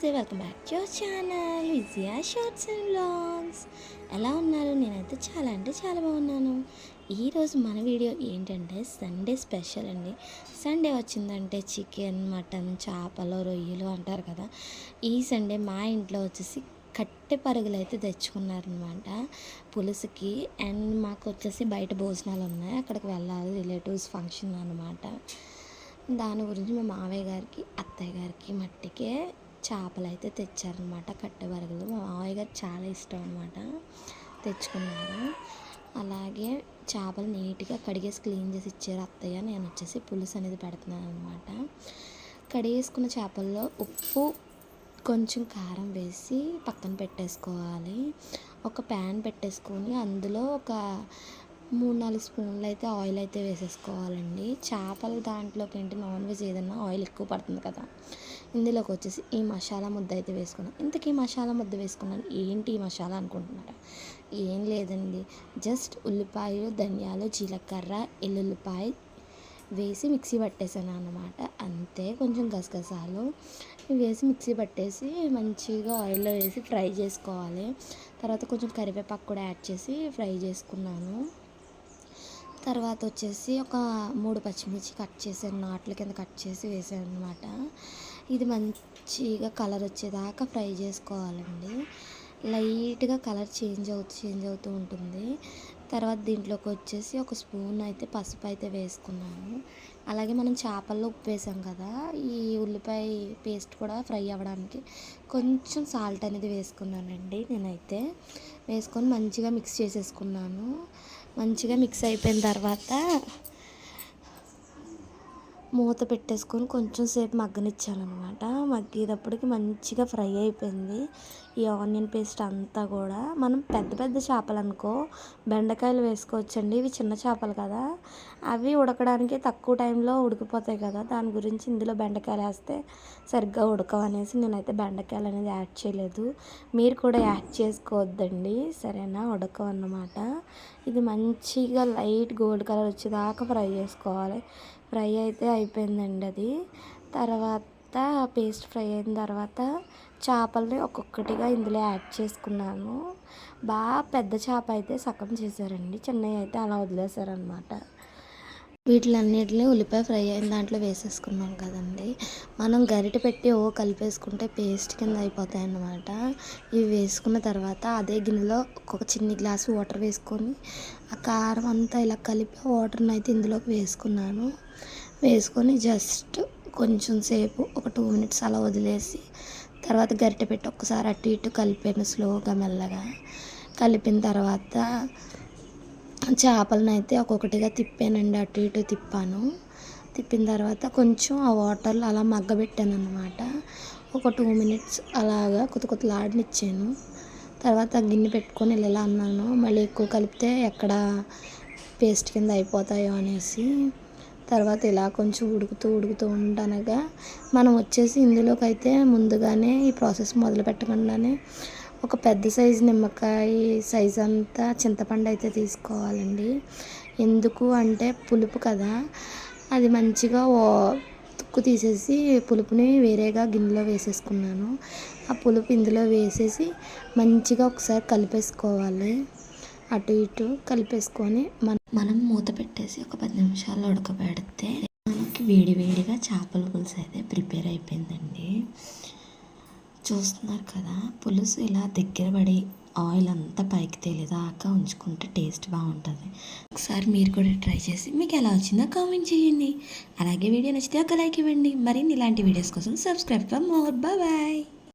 నమస్తే welcome back to our channel Vijaya shorts and vlogs ఎలా ఉన్నారు? నేనైతే చాలా అంటే చాలా బాగున్నాను. ఈరోజు మన వీడియో ఏంటంటే సండే స్పెషల్ అండి. సండే వచ్చిందంటే చికెన్ మటన్ చేపలు రొయ్యలు అంటారు కదా. ఈ సండే మా ఇంట్లో వచ్చేసి కట్టె పరుగులు అయితే తెచ్చుకున్నారనమాట పులుసుకి. అండ్ మాకు వచ్చేసి బయట భోజనాలు ఉన్నాయి. అక్కడికి వెళ్ళాలి రిలేటివ్స్ ఫంక్షన్ అనమాట దాని గురించి మా మావయ్య గారికి అత్తయ్య గారికి మట్టికే చేపలు అయితే తెచ్చారనమాట కట్టె వరగలు. మా మామయ్య గారు చాలా ఇష్టం అనమాట తెచ్చుకున్నారు. అలాగే చేపలు నీట్గా కడిగేసి క్లీన్ చేసి ఇచ్చారు అత్తయ్య. నేను వచ్చేసి పులుసు అనేది పెడుతున్నాను అనమాట. కడిగేసుకున్న చేపల్లో ఉప్పు కొంచెం కారం వేసి పక్కన పెట్టేసుకోవాలి. ఒక ప్యాన్ పెట్టేసుకొని అందులో ఒక మూడు నాలుగు స్పూన్లు అయితే ఆయిల్ అయితే వేసేసుకోవాలండి. చేపల దాంట్లోకి ఏంటి నాన్ వెజ్ ఏదన్నా ఆయిల్ ఎక్కువ పడుతుంది కదా. ఇందులోకి వచ్చేసి ఈ మసాలా ముద్ద అయితే వేసుకున్నాను ఇంతకీ మసాలా ముద్ద వేసుకున్నాను. ఏంటి ఈ మసాలా అనుకుంటున్నారా? ఏం లేదండి. జస్ట్ ఉల్లిపాయలు ధనియాలు జీలకర్ర ఎల్లుల్లిపాయ వేసి మిక్సీ పట్టేసాను అన్నమాట. అంతే కొంచెం గసగసాలు వేసి మిక్సీ పట్టేసి మంచిగా ఆయిల్లో వేసి ఫ్రై చేసుకోవాలి. తర్వాత కొంచెం కరివేపాకు కూడా యాడ్ చేసి ఫ్రై చేసుకున్నాను. తర్వాత వచ్చేసి ఒక మూడు పచ్చిమిర్చి కట్ చేసాను నాట్ల కింద కట్ చేసి వేసాను అనమాట ఇది మంచిగా కలర్ వచ్చేదాకా ఫ్రై చేసుకోవాలండి. లైట్గా కలర్ చేంజ్ అవుతూ చేంజ్ అవుతూ ఉంటుంది. తర్వాత దీంట్లోకి వచ్చేసి ఒక స్పూన్ అయితే పసుపు అయితే వేసుకున్నాను. అలాగే మనం చేపల్లో ఉప్పు వేసాం కదా ఈ ఉల్లిపాయ పేస్ట్ కూడా ఫ్రై అవ్వడానికి కొంచెం సాల్ట్ అనేది వేసుకున్నానండి నేనైతే. వేసుకొని మంచిగా మిక్స్ చేసేసుకున్నాను. మంచిగా మిక్స్ అయిపోయిన తర్వాత మూత పెట్టేసుకొని కొంచెం సేపు మగ్గనిచ్చానమాట మగ్గేటప్పటికి మంచిగా ఫ్రై అయిపోయింది. ఈ ఆనియన్ పేస్ట్ అంతా కూడా మనం పెద్ద పెద్ద చేపలు అనుకో బెండకాయలు వేసుకోవచ్చండి. ఇవి చిన్న చేపలు కదా. అవి ఉడకడానికి తక్కువ టైంలో ఉడికిపోతాయి కదా. దాని గురించి ఇందులో బెండకాయలు వేస్తే సరిగ్గా ఉడకవనేసి నేనైతే బెండకాయలు అనేది యాడ్ చేయలేదు. మీరు కూడా యాడ్ చేసుకోవద్దండి. సరేనా? ఉడకవన్నమాట ఇది మంచిగా లైట్ గోల్డ్ కలర్ వచ్చేదాకా ఫ్రై చేసుకోవాలి. ఫ్రై అయితే అయిపోయిందండి అది. తర్వాత పేస్ట్ ఫ్రై అయిన తర్వాత చేపల్ని ఒక్కొక్కటిగా ఇందులో యాడ్ చేసుకున్నాను. బాగా పెద్ద చేప అయితే సగం చేశారండి. చిన్నవి అయితే అలా వదిలేశారనమాట వీటిలన్నిటిని ఉల్లిపాయ ఫ్రై అయిన దాంట్లో వేసేసుకున్నాం కదండి. మనం గరిట పెట్టి ఓ కలిపేసుకుంటే పేస్ట్ కింద అయిపోతాయి అన్నమాట. ఇవి వేసుకున్న తర్వాత అదే గిన్నెలో ఒక చిన్ని గ్లాసు వాటర్ వేసుకొని ఆ కారం అంతా ఇలా కలిపి వాటర్ని అయితే ఇందులోకి వేసుకున్నాను. వేసుకొని జస్ట్ కొంచెం సేపు ఒక టూ మినిట్స్ అలా వదిలేసి తర్వాత గరిటె పెట్టి ఒక్కసారి అటు ఇటు కలిపాను స్లోగా మెల్లగా. కలిపిన తర్వాత చేపలను అయితే ఒక్కొక్కటిగా తిప్పానండి అటు ఇటు తిప్పాను. తిప్పిన తర్వాత కొంచెం ఆ వాటర్లో అలా మగ్గబెట్టాను అనమాట ఒక టూ మినిట్స్ అలాగా కొత్త కొత్త ఆడనిచ్చాను. తర్వాత గిన్నె పెట్టుకొని ఇలా అన్నాను మళ్ళీ ఎక్కువ కలిపితే ఎక్కడ పేస్ట్ కింద అయిపోతాయో అనేసి. తర్వాత ఇలా కొంచెం ఉడుకుతూ ఉడుకుతూ ఉండనగా మనం వచ్చేసి ఇందులోకి అయితే ముందుగానే ఈ ప్రాసెస్ మొదలు పెట్టకుండానే ఒక పెద్ద సైజు నిమ్మకాయ సైజ్ అంతా చింతపండు అయితే తీసుకోవాలండి. ఎందుకు అంటే పులుపు కదా అది మంచిగా తుక్కు తీసేసి పులుపుని వేరేగా గిన్నెలో వేసేసుకున్నాను. ఆ పులుపు ఇందులో వేసేసి మంచిగా ఒకసారి కలిపేసుకోవాలి. అటు ఇటు కలిపేసుకొని మన మనం మూత పెట్టేసి ఒక పది నిమిషాలు ఉడకబెడితే మనకి వేడి వేడిగా చేపల పులుసు అయితే ప్రిపేర్ అయిపోయిందండి. చూస్తున్నారు కదా పులుసు ఇలా దగ్గర పడి ఆయిల్ అంతా పైకి తేలేదాకా ఉంచుకుంటే టేస్ట్ బాగుంటుంది. ఒకసారి మీరు కూడా ట్రై చేసి మీకు ఎలా వచ్చిందో కామెంట్ చేయండి. అలాగే వీడియో నచ్చితే ఒక లైక్ ఇవ్వండి. మరిన్ని ఇలాంటి వీడియోస్ కోసం సబ్స్క్రైబ్ ఫర్ మోర్ బాయ్